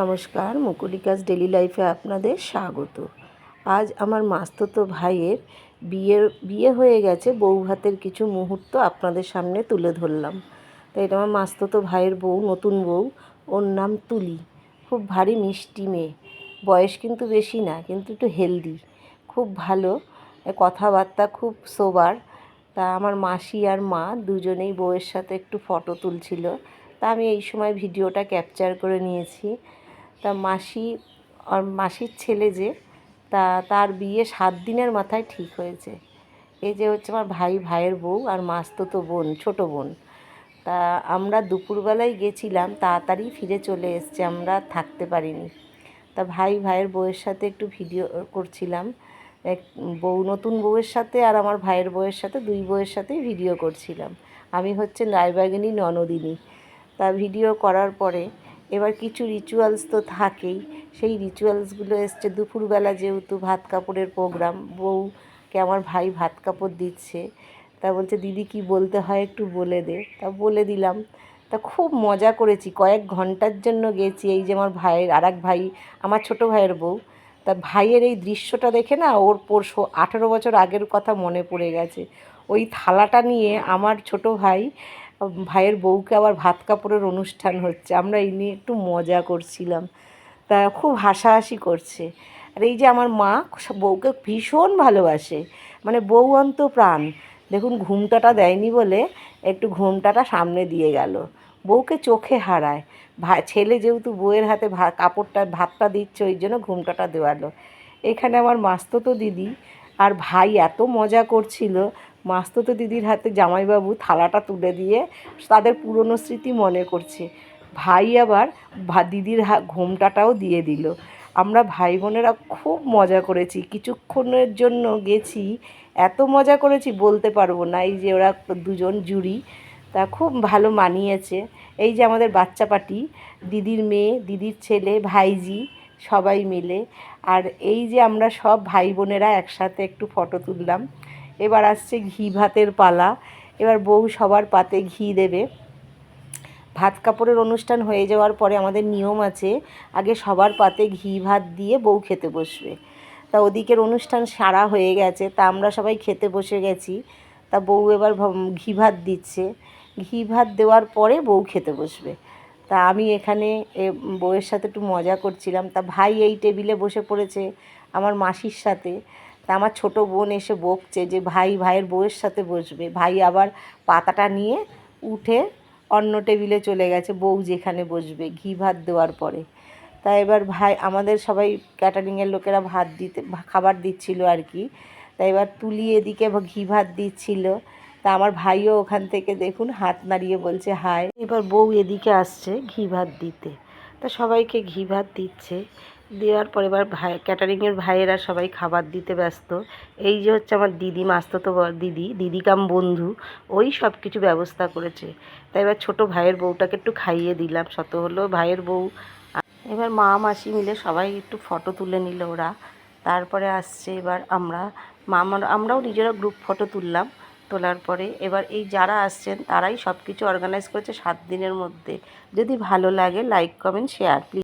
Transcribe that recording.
নমস্কার, মুকুলিকাস ডেলি লাইফে আপনাদের স্বাগত। আজ আমার মাস্ততো ভাইয়ের বিয়ের, বিয়ে হয়ে গেছে, বউ ভাতের কিছু মুহূর্ত আপনাদের সামনে তুলে ধরলাম। তো এটা আমার মাস্ততো ভাইয়ের বউ, নতুন বউ, ওর নাম তুলি। খুব ভারী মিষ্টি মেয়ে। বয়স কিন্তু বেশি না, কিন্তু একটু হেলদি। খুব ভালো কথাবার্তা খুব সোবার। তা আমার মাসি আর মা দুজনেই বউয়ের সাথে একটু ফটো তুলছিল। তা আমি এই সময় ভিডিওটা ক্যাপচার করে নিয়েছি। তা মাসি আর মাসির ছেলে যে, তা তার বিয়ে সাত দিনের মাথায় ঠিক হয়েছে। এই যে হচ্ছে আমার ভাই, ভাইয়ের বউ আর মাস্ততো বোন, ছোট বোন। তা আমরা দুপুরবেলায় গেছিলাম, তাড়াতাড়ি ফিরে চলে এসছে, আমরা থাকতে পারিনি। তা ভাই, ভাইয়ের বউয়ের সাথে একটু ভিডিও করছিলাম। এক বউ, নতুন বউয়ের সাথে আর আমার ভাইয়ের বউয়ের সাথে, দুই বউয়ের সাথেই ভিডিও করছিলাম। আমি হচ্ছে রায়বাগিনী ননদিনী। তা ভিডিও করার পরে এবার কিছু রিচুয়ালস তো থাকেই। সেই রিচুয়ালসগুলো এসছে। দুপুরবেলা যেহেতু ভাত কাপড়ের প্রোগ্রাম বউকে আমার ভাই ভাত কাপড় দিচ্ছে। তা বলছে, দিদি কি বলতে হয় একটু বলে দে। তা বলে দিলাম। তা খুব মজা করেছি। কয়েক ঘণ্টার জন্য গেছি এই যে আমার ভাইয়ের আর ভাই, আমার ছোট ভাইয়ের বউ। তা ভাইয়ের এই দৃশ্যটা দেখে না ওর পরশু আঠেরো বছর আগের কথা মনে পড়ে গেছে। ওই থালাটা নিয়ে আমার ছোট ভাই ভাইয়ের বউকে আবার ভাত কাপড়ের অনুষ্ঠান হচ্ছে। আমরা এই নিয়ে একটু মজা করছিলাম। তা খুব হাসাহাসি করছে। আর এই যে আমার মা বউকে ভীষণ ভালোবাসে। মানে বউ অন্ত প্রাণ। দেখুন, ঘুমটাটা দেয়নি বলে একটু ঘুমটাটা সামনে দিয়ে গেল। বউকে চোখে হারায়। ভা, ছেলে যেহেতু বউয়ের হাতে ভা, কাপড়টা, ভাতটা দিচ্ছে, ওই জন্য ঘুমটাটা দেওয়ালো। এখানে আমার মাস্ততো দিদি আর ভাই এত মজা করছিল। মাস্ততো দিদির হাতে জামাইবাবু থালাটা তুলে দিয়ে তাদের পুরনো স্মৃতি মনে করছে। ভাই আবার দিদির ঘোমটাটাও দিয়ে দিল। আমরা ভাই বোনেরা খুব মজা করেছি। কিছুক্ষণের জন্য গেছি। এত মজা করেছি বলতে পারব না। এই যে ওরা দুজন জুড়ি, তা খুব ভালো মানিয়েছে। এই যে আমাদের বাচ্চা পাটি, দিদির মেয়ে, দিদির ছেলে, ভাইজি, সবাই মিলে। আর এই যে আমরা সব ভাই বোনেরা একসাথে একটু ফটো তুললাম। এবার আসছে ঘি ভাতের পালা। এবার বউ সবার পাতে ঘি দেবে। ভাত কাপড়ের অনুষ্ঠান হয়ে যাওয়ার পরে আমাদের নিয়ম আছে, আগে সবার পাতে ঘি ভাত দিয়ে বউ খেতে বসবে। তা ওদিকের অনুষ্ঠান সারা হয়ে গেছে, তা আমরা সবাই খেতে বসে গেছি। তা বউ এবার ঘি ভাত দিচ্ছে। ঘি ভাত দেওয়ার পরে বউ খেতে বসবে। তা আমি এখানে বউয়ের সাথে একটু মজা করছিলাম। তা ভাই এই টেবিলে বসে পড়েছে, আমার মাসির সাথে। তা আমার ছোটো বোন এসে বকছে যে, ভাই, ভাইয়ের বউয়ের সাথে বসবে। ভাই আবার পাতাটা নিয়ে উঠে অন্য টেবিলে চলে গেছে, বউ যেখানে বসবে, ঘি ভাত দেওয়ার পরে। তা এবার ভাই, আমাদের সবাই ক্যাটারিংয়ের লোকেরা ভাত দিতে, খাবার দিচ্ছিল আর কি। তা এবার তুলি এদিকে ঘি ভাত দিচ্ছিল। তা আমার ভাইও ওখান থেকে দেখুন হাত নাড়িয়ে বলছে, হায়। এবার বউ এদিকে আসছে ঘি ভাত দিতে। তা সবাইকে ঘি ভাত দিচ্ছে। দেওয়ার পরে এবার ভাই ক্যাটারিংয়ের ভাইয়েরা সবাই খাবার দিতে ব্যস্ত। এই যে হচ্ছে আমার দিদি, মাস্ততো দিদি দিদি কাম বন্ধু, ওই সব কিছু ব্যবস্থা করেছে। তাই এবার ছোটো ভাইয়ের বউটাকে একটু খাইয়ে দিলাম, শত হলো ভাইয়ের বউ। এবার মা, মাসি মিলে সবাই একটু ফটো তুলে নিল ওরা। তারপরে আসছে এবার আমরা। মা আমরাও নিজেরা গ্রুপ ফটো তুললাম। তোলার পরে এবার এই যারা আসছেন, তারাই সব কিছু অর্গানাইজ করেছে সাত দিনের মধ্যে। যদি ভালো লাগে লাইক কমেন্ট শেয়ার প্লিজ